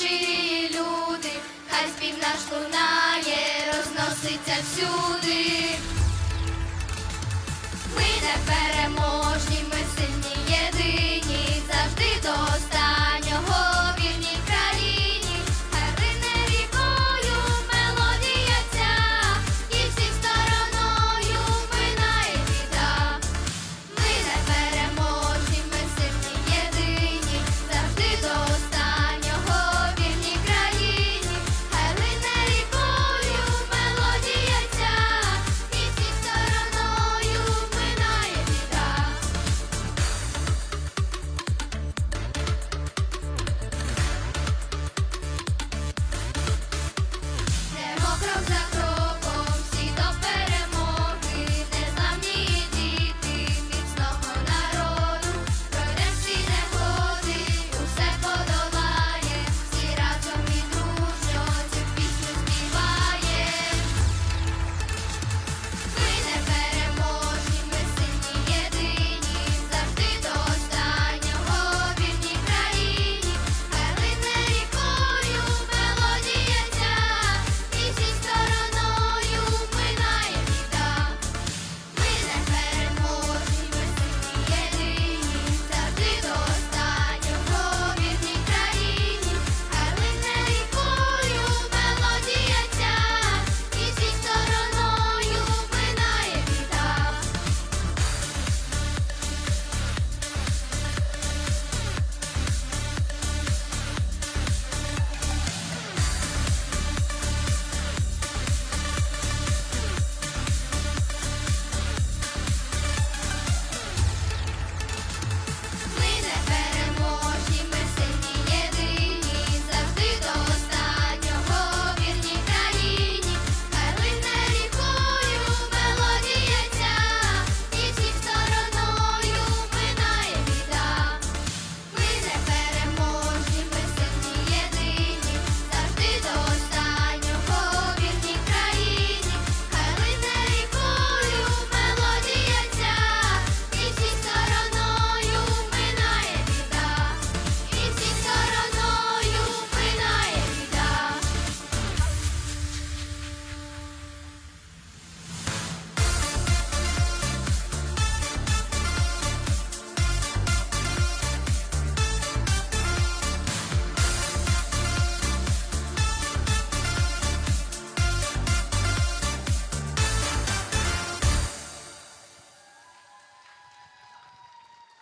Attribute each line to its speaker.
Speaker 1: наші люди, хай спів наш лунає,